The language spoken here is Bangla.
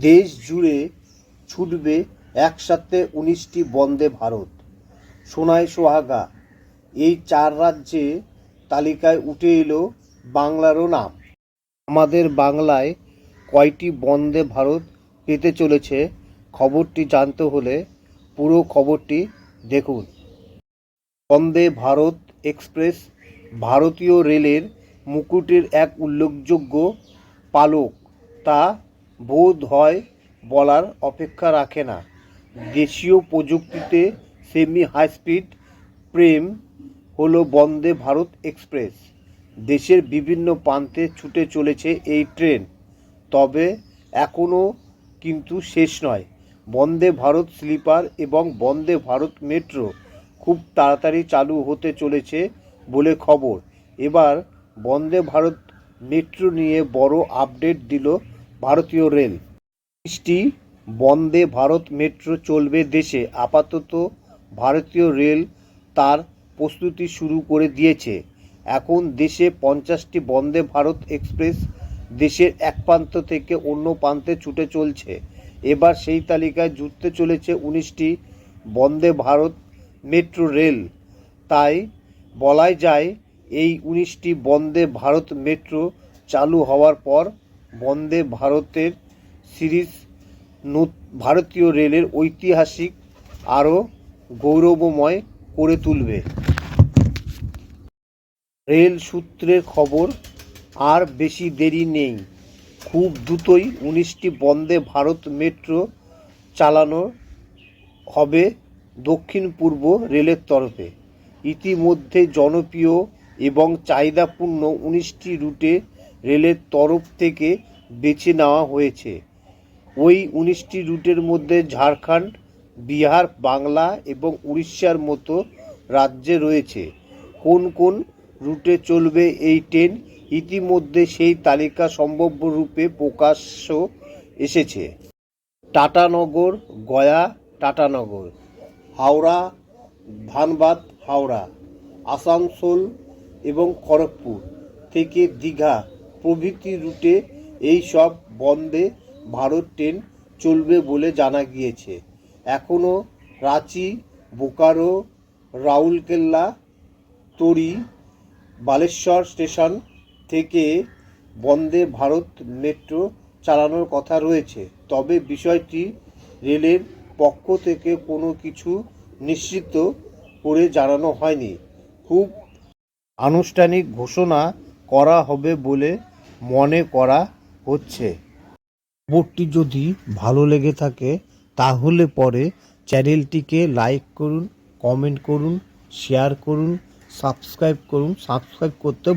দেশ জুড়ে ছুটবে একসাথে উনিশটি বন্দে ভারত। সোনায় সোহাগা, এই চার রাজ্যে তালিকায় উঠে এলো বাংলারও নাম। আমাদের বাংলায় কয়টি বন্দে ভারত পেতে চলেছে খবরটি জানতে হলে পুরো খবরটি দেখুন। বন্দে ভারত এক্সপ্রেস, ভারতীয় রেলের মুকুটের এক উল্লেখযোগ্য পালক, তা বোধ হয় বলার অপেক্ষা রাখে না। দেশীয় প্রযুক্তিতে সেমি হাই স্পিড প্রেম হলো বন্দে ভারত এক্সপ্রেস। দেশের বিভিন্ন প্রান্তে ছুটে চলেছে এই ট্রেন। তবে এখনও কিন্তু শেষ নয়। বন্দে ভারত স্লিপার এবং বন্দে ভারত মেট্রো খুব তাড়াতাড়ি চালু হতে চলেছে বলে খবর। এবার বন্দে ভারত মেট্রো নিয়ে বড় আপডেট দিল ভারতীয় রেল। বৃষ্টি বন্দে ভারত মেট্রো চলবে দেশে। আপাতত ভারতীয় রেল তার প্রস্তুতি শুরু করে দিয়েছে। এখন দেশে পঞ্চাশটি বন্দে ভারত এক্সপ্রেস দেশের এক প্রান্ত থেকে অন্য প্রান্তে ছুটে চলছে। এবার সেই তালিকায় জুটতে চলেছে উনিশটি বন্দে ভারত মেট্রো রেল। তাই বলাই যায়, এই উনিশটি বন্দে ভারত মেট্রো চালু হওয়ার পর বন্দে ভারতের সিরিজ ভারতীয় রেলের ঐতিহাসিক আরও গৌরবময় করে তুলবে। রেল সূত্রের খবর, আর বেশি দেরি নেই। খুব দ্রুতই উনিশটি বন্দে ভারত মেট্রো চালানো হবে দক্ষিণ পূর্ব রেলের তরফে। ইতিমধ্যে জনপ্রিয় এবং চাহিদাপূর্ণ উনিশটি রুটে রেলের তরফ থেকে বেছে নেওয়া হয়েছে। ওই উনিশটি রুটের মধ্যে ঝাড়খণ্ড, বিহার, বাংলা এবং উড়িষ্যার মতো রাজ্যে রয়েছে। কোন কোন রুটে চলবে এই ট্রেন ইতিমধ্যে সেই তালিকা সম্ভাব্য রূপে প্রকাশ্য এসেছে। টাটানগর গয়া টাটানগর হাওড়া, ধানবাদ, হাওড়া, আসানসোল এবং খড়গপুর থেকে দীঘা প্রভৃতি রুটে এই সব বন্দে ভারত ট্রেন চলবে বলে জানা গিয়েছে। এখনও রাঁচি, বোকারো, রাউরকেল্লা, তরি, বালেশ্বর স্টেশন থেকে বন্দে ভারত মেট্রো চালানোর কথা রয়েছে। তবে বিষয়টি রেলের পক্ষ থেকে কোনো কিছু নিশ্চিত করে জানানো হয়নি। খুব আনুষ্ঠানিক ঘোষণা করা হবে বলে মনে করা হচ্ছে। খবরটি যদি ভালো লেগে থাকে, তাহলে পরে চ্যানেলটিকে লাইক করুন, কমেন্ট করুন, শেয়ার করুন, সাবস্ক্রাইব করুন। সাবস্ক্রাইব করতে